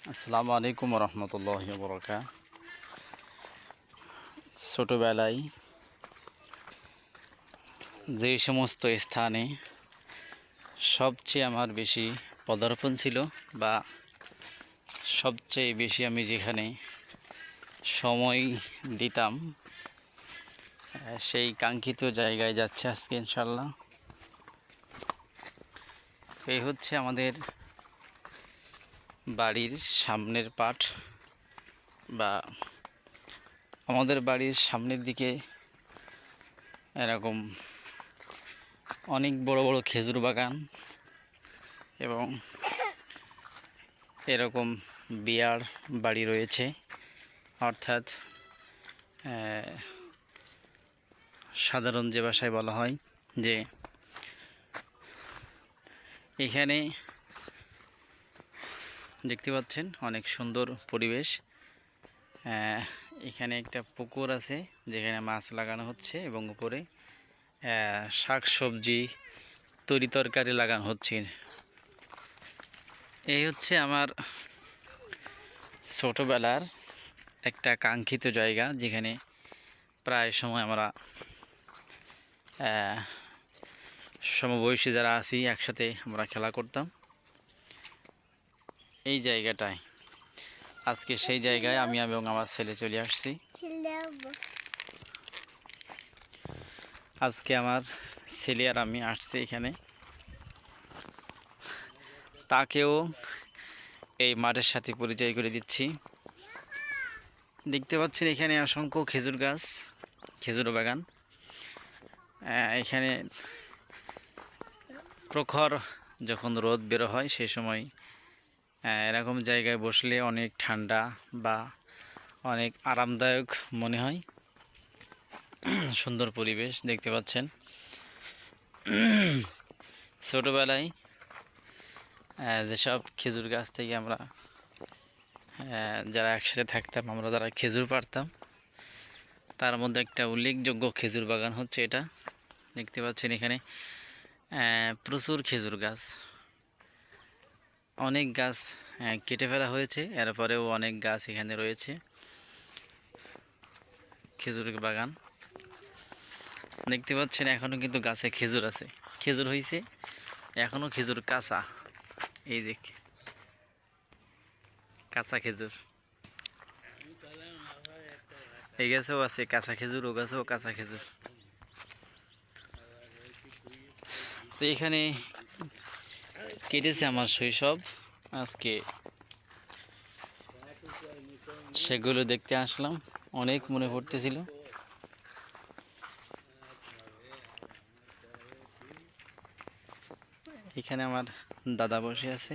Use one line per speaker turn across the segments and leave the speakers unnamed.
আসসালামু আলাইকুম রহমতুল্লাহ বরকা ছোটোবেলায় যে সমস্ত স্থানে সবচেয়ে আমার বেশি পদার্পণ ছিল বা সবচেয়ে বেশি আমি যেখানে সময় দিতাম, সেই কাঙ্ক্ষিত জায়গায় যাচ্ছে আজকে ইনশাল্লাহ এই হচ্ছে আমাদের বাড়ির সামনের পাট বা আমাদের বাড়ির সামনের দিকে এরকম অনেক বড় বড় খেজুর বাগান এবং এরকম বিয়ার বাড়ি রয়েছে। অর্থাৎ সাধারণ যে ভাষায় বলা হয় যে, এখানে দেখতে পাচ্ছেন, অনেক সুন্দর পরিবেশ। এখানে একটা পুকুর আছে, যেখানে মাছ লাগানো হচ্ছে এবং উপরে শাক সবজি তরি তরকারি লাগানো হচ্ছে। এই হচ্ছে আমার ছোটোবেলার একটা কাঙ্ক্ষিত জায়গা, যেখানে প্রায় সময় আমরা সমবয়সী যারা আছি, একসাথে আমরা খেলা করতাম। এই জায়গাটায়। আজকে সেই জায়গায় আমি এবং আমার ছেলে চলে আসছি। আজকে আমার ছেলে আর আমি আসছি এখানে। তাকেও এই মাঠের সাথে পরিচয় করে দিচ্ছি। দেখতে পাচ্ছেন এখানে অসংখ্য খেজুর গাছ, খেজুর বাগান। এখানে প্রখর যখন রোদ বেরো হয় সেই সময় এরকম জায়গায় বসলে অনেক ঠান্ডা বা অনেক আরামদায়ক মনে হয়। সুন্দর পরিবেশ দেখতে পাচ্ছেন। ছোটোবেলায় যেসব খেজুর গাছ থেকে আমরা যারা একসাথে থাকতাম, আমরা যারা খেজুর পারতাম, তার মধ্যে একটা উল্লেখযোগ্য খেজুর বাগান হচ্ছে এটা। দেখতে পাচ্ছেন এখানে প্রচুর খেজুর গাছ। অনেক গাছ কেটে ফেলা হয়েছে, এরপরেও অনেক গাছ এখানে রয়েছে। খেজুর বাগান। দেখতে পাচ্ছেন এখনও কিন্তু গাছে খেজুর আছে। খেজুর হয়েছে এখনও খেজুর কাঁচা। এই যে কাঁচা খেজুর। এই গাছেও আছে, কাঁচা খেজুর, ও গাছেও কাঁচা খেজুর। তো এখানে কেটেছে আমার শৈশব। আজকে সেগুলো দেখতে আসলাম। অনেক মনে পড়তেছিল। এখানে আমার দাদা বসে আছে।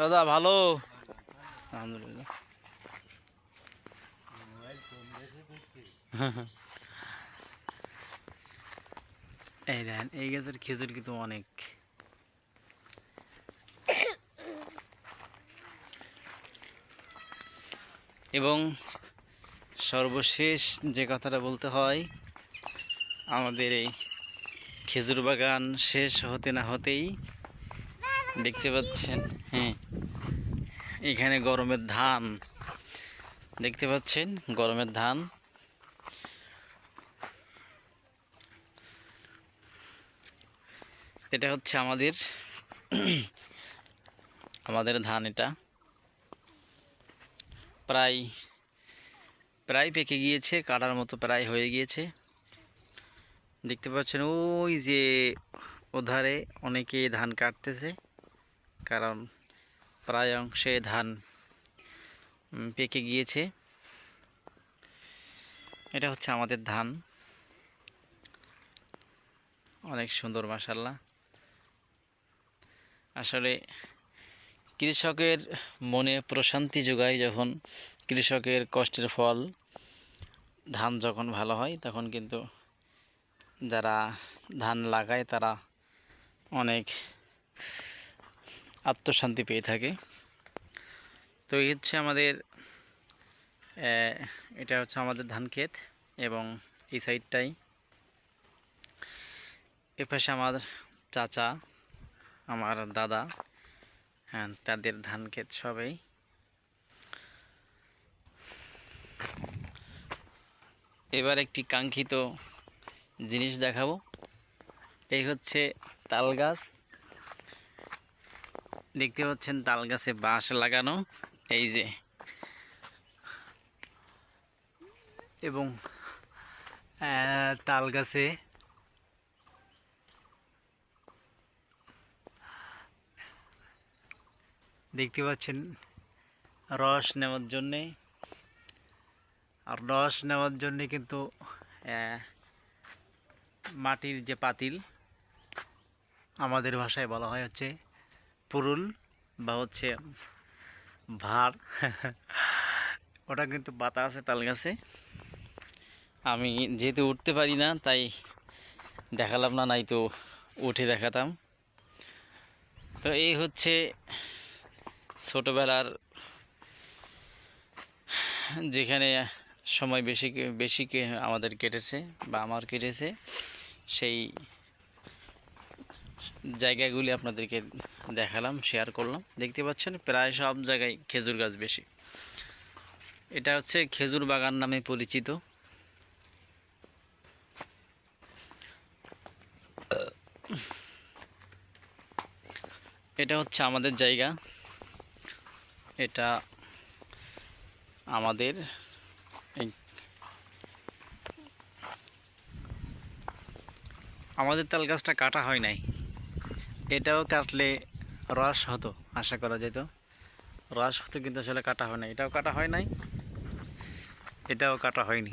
দাদা, ভালো? আলহামদুলিল্লাহ। এই দেখেন এই গাছের খেজুর কিন্তু অনেক। এবং সর্বশেষ যে কথাটা বলতে হয়, আমাদের এই খেজুর বাগান শেষ হতে না হতেই দেখতে পাচ্ছেন হ্যাঁ এখানে গরমের ধান, দেখতে পাচ্ছেন গরমের ধান। এটা হচ্ছে আমাদের আমাদের ধান এটা। প্রায় প্রায় পেকে গিয়েছে, কাটার মতো প্রায় হয়ে গিয়েছে। দেখতে পাচ্ছেন ওই যে ওধারে অনেকে ধান কাটতেছে, কারণ প্রায় অংশে ধান পেকে গিয়েছে। এটা হচ্ছে আমাদের ধান। অনেক সুন্দর মাসাল্লাহ আসলে কৃষকের মনে প্রশান্তি যোগায় যখন কৃষকের কষ্টের ফল, ধান যখন ভালো হয়, তখন কিন্তু যারা ধান লাগায় তারা অনেক আত্মশান্তি পেয়ে থাকে। তো এই হচ্ছে আমাদের এটা হচ্ছে আমাদের ধান ক্ষেত এবং এই সাইডটাই। এ পাশে আমার চাচা, আমার দাদা হ্যাঁ তাদের ধান ক্ষেত সবাই। এবার একটি কাঙ্ক্ষিত জিনিস দেখাবো। এই হচ্ছে তাল গাছ। দেখতে পাচ্ছেন তাল গাছে বাঁশ লাগানো, এই যে। এবং তাল গাছে দেখতে পাচ্ছেন, রস নেওয়ার জন্যে। আর রস নেওয়ার জন্যে কিন্তু মাটির যে পাতিল, আমাদের ভাষায় বলা হয় হচ্ছে পুরুল বা হচ্ছে ভার। ওটা কিন্তু পাতা আছে, তাল গাছে। আমি যেহেতু উঠতে পারি না, তাই দেখালাম না, নাই তো উঠে দেখাতাম। তো এই হচ্ছে ছোটোবেলার যেখানে সময় বেশি বেশি আমাদের কেটেছে বা আমার কেটেছে, সেই জায়গাগুলি আপনাদেরকে দেখালাম শেয়ার করলাম। দেখতে পাচ্ছেন, প্রায় সব জায়গায় খেজুর গাছ বেশি। এটা হচ্ছে খেজুর বাগান নামে পরিচিত। এটা হচ্ছে আমাদের জায়গা। এটা আমাদের আমাদের তাল গাছটা কাটা হয় নাই। এটাও কাটলে রস হতো, আশা করা যেত। রস হতো কিন্তু আসলে কাটা হয় নাই। এটাও কাটা হয় নাই, এটাও কাটা হয়নি।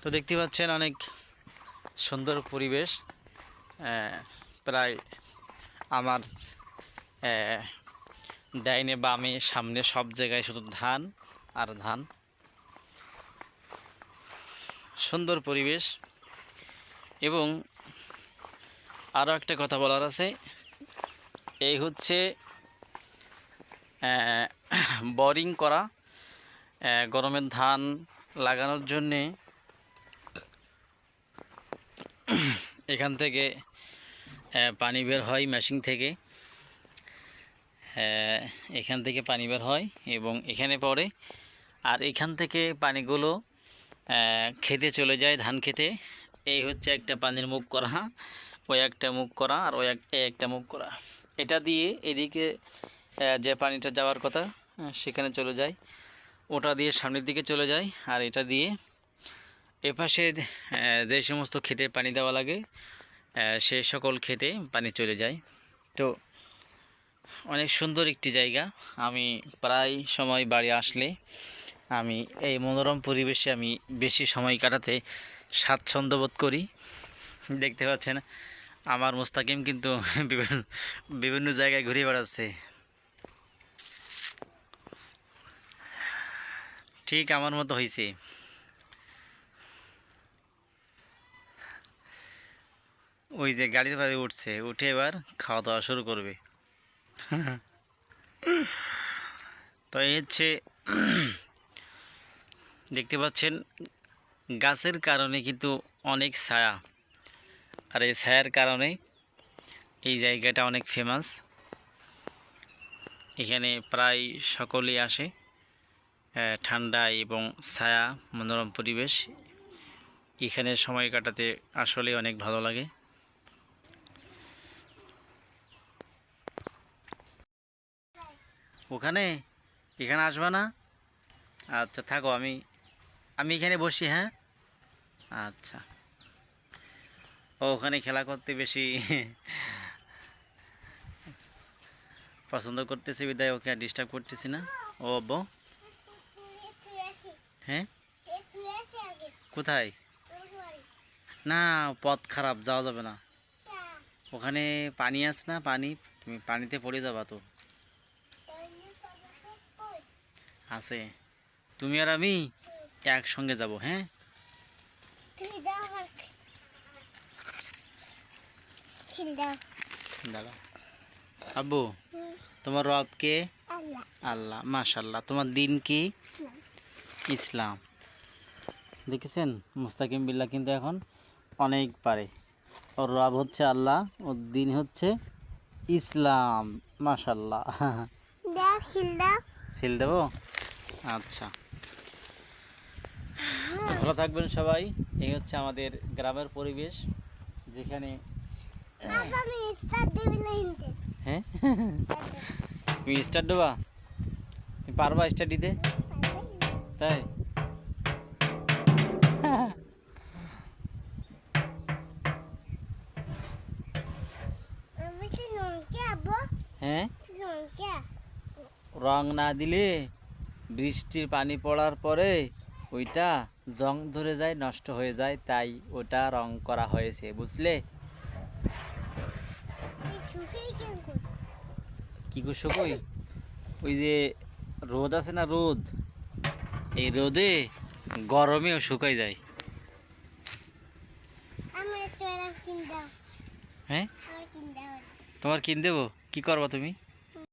তো দেখতে পাচ্ছেন অনেক সুন্দর পরিবেশ প্রায় আমার ডাইনে বামে, সামনে সব জায়গায় শুধু ধান আর ধান। সুন্দর পরিবেশ। এবং আরও একটা কথা বলার আছে। এই হচ্ছে বোরিং করা গরমের ধান লাগানোর জন্যে এখান থেকে পানি বের হয় মেশিন থেকে। এখান থেকে পানি বের হয় এবং এখানে পড়ে। আর এখান থেকে পানিগুলো খেতে চলে যায় ধান খেতে। এই হচ্ছে একটা পানির মুখ করা। ওই একটা মুখ করা আর ওই একটা মুখ করা। এটা দিয়ে এদিকে যে পানিটা যাওয়ার কথা সেখানে চলে যায়। ওটা দিয়ে সামনের দিকে চলে যায় আর এটা দিয়ে এপাশে যে সমস্ত খেতে পানি দেওয়া লাগে সে সকল খেতে পানি চলে যায়। তো অনেক সুন্দর একটি জায়গা। আমি প্রায় সময় বাড়ি আসলে আমি এই মনোরম পরিবেশে আমি বেশি সময় কাটাতে স্বাচ্ছন্দ্য বোধ করি। দেখতে পাচ্ছেন, আমার মোস্তাকিম কিন্তু বিভিন্ন বিভিন্ন জায়গায় ঘুরে বেড়াচ্ছে। ঠিক আমার মতো হয়েছে ওই যে গাড়ির বাড়ি উঠছে, উঠে এবার খাওয়া দাওয়া শুরু করবে। তো এই হচ্ছে, দেখতে পাচ্ছেন, গাছের কারণে কিন্তু অনেক ছায়া। আর এই ছায়ার কারণে এই জায়গাটা অনেক ফেমাস এখানে প্রায় সকলেই আসে ঠান্ডা এবং ছায়া, মনোরম পরিবেশ। এখানে সময় কাটাতে আসলে অনেক ভালো লাগে। ওখানে? এখানে আসবা না? আচ্ছা থাকো আমি আমি এখানে বসি হ্যাঁ? আচ্ছা। ও ওখানে খেলা করতে বেশি পছন্দ করতেছি বিদায় ওকে আর ডিস্টার্ব করতেছি না। ও আব্বু? হ্যাঁ? কোথায়? না পথ খারাপ যাওয়া যাবে না। ওখানে পানি আস না? পানি? তুমি পানিতে পড়ে যাবা তো। আছে। তুমি আর আমি একসঙ্গে যাব হ্যাঁ? আব্বু, তোমার রব কে? আল্লাহ মাশাল্লাহ তোমার দিন কি? ইসলাম। দেখেছেন? মুস্তাকিম বিল্লাহ কিন্তু এখন অনেক পারে। ওর রব হচ্ছে আল্লাহ, ওর দিন হচ্ছে ইসলাম মাশাল্লাহ সিল দেবো? আচ্ছা। ভালো থাকবেন সবাই। এই হচ্ছে আমাদের গ্রামের পরিবেশ যেখানে
স্টার
হ্যাঁ? তুমি স্টার্ট দেবা তুমি পারবা স্টার্ট দিতে? তাই? হ্যাঁ? রং না দিলে বৃষ্টির পানি পড়ার পরে ওইটা জং ধরে যায় নষ্ট হয়ে যায়। তাই ওটা রং করা হয়েছে বুঝলে? কি করছ কই ওই যে রোদ আছে না রোদ? এই রোদে গরমেও শুকাই যায়। হ্যাঁ? তোমার কিন দেবো? কি করবা তুমি?